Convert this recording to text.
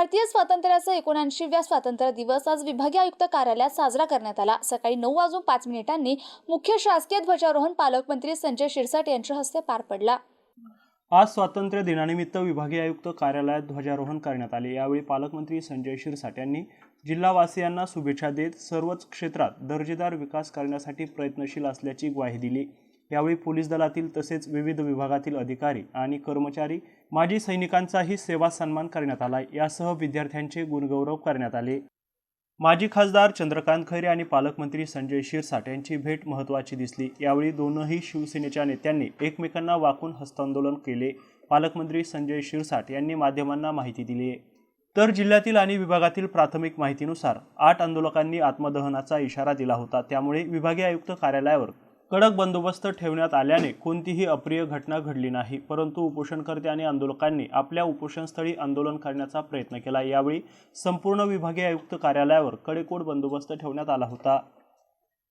भारतीय स्वातंत्र्याचा एकोणऐंशीव्या स्वातंत्र्य दिवस आज विभागीय आयुक्त कार्यालयात साजरा करण्यात आला. सकाळी नऊ वाजून पाच मिनिटांनी मुख्य शासकीय ध्वजारोहण पालकमंत्री संजय शिरसाट यांच्या हस्ते पार पडला. आज स्वातंत्र्य दिनानिमित्त विभागीय आयुक्त कार्यालयात ध्वजारोहण करण्यात आले. यावेळी पालकमंत्री संजय शिरसाट यांनी जिल्हावासियांना शुभेच्छा देत सर्वच क्षेत्रात दर्जेदार विकास करण्यासाठी प्रयत्नशील असल्याची ग्वाही दिली. यावेळी पोलीस दलातील तसेच विविध विभागातील अधिकारी आणि कर्मचारी माजी सैनिकांचाही सेवा सन्मान करण्यात आला यासह विद्यार्थ्यांचे गुणगौरव करण्यात आले. माजी खासदार चंद्रकांत खैरे आणि पालकमंत्री संजय शिरसाट यांची भेट महत्त्वाची दिसली. यावेळी दोनही शिवसेनेच्या नेत्यांनी एकमेकांना वाकून हस्तांदोलन केले. पालकमंत्री संजय शिरसाट यांनी माध्यमांना माहिती दिली. तर जिल्ह्यातील आणि विभागातील प्राथमिक माहितीनुसार आठ आंदोलकांनी आत्मदहनाचा इशारा दिला होता. त्यामुळे विभागीय आयुक्त कार्यालयावर कडक बंदोबस्त ठेवण्यात आल्याने कोणतीही अप्रिय घटना घडली नाही. परंतु उपोषणकर्ते आणि आंदोलकांनी आपल्या उपोषणस्थळी आंदोलन करण्याचा प्रयत्न केला. यावेळी संपूर्ण विभागीय आयुक्त कार्यालयावर कडेकोट बंदोबस्त ठेवण्यात आला होता.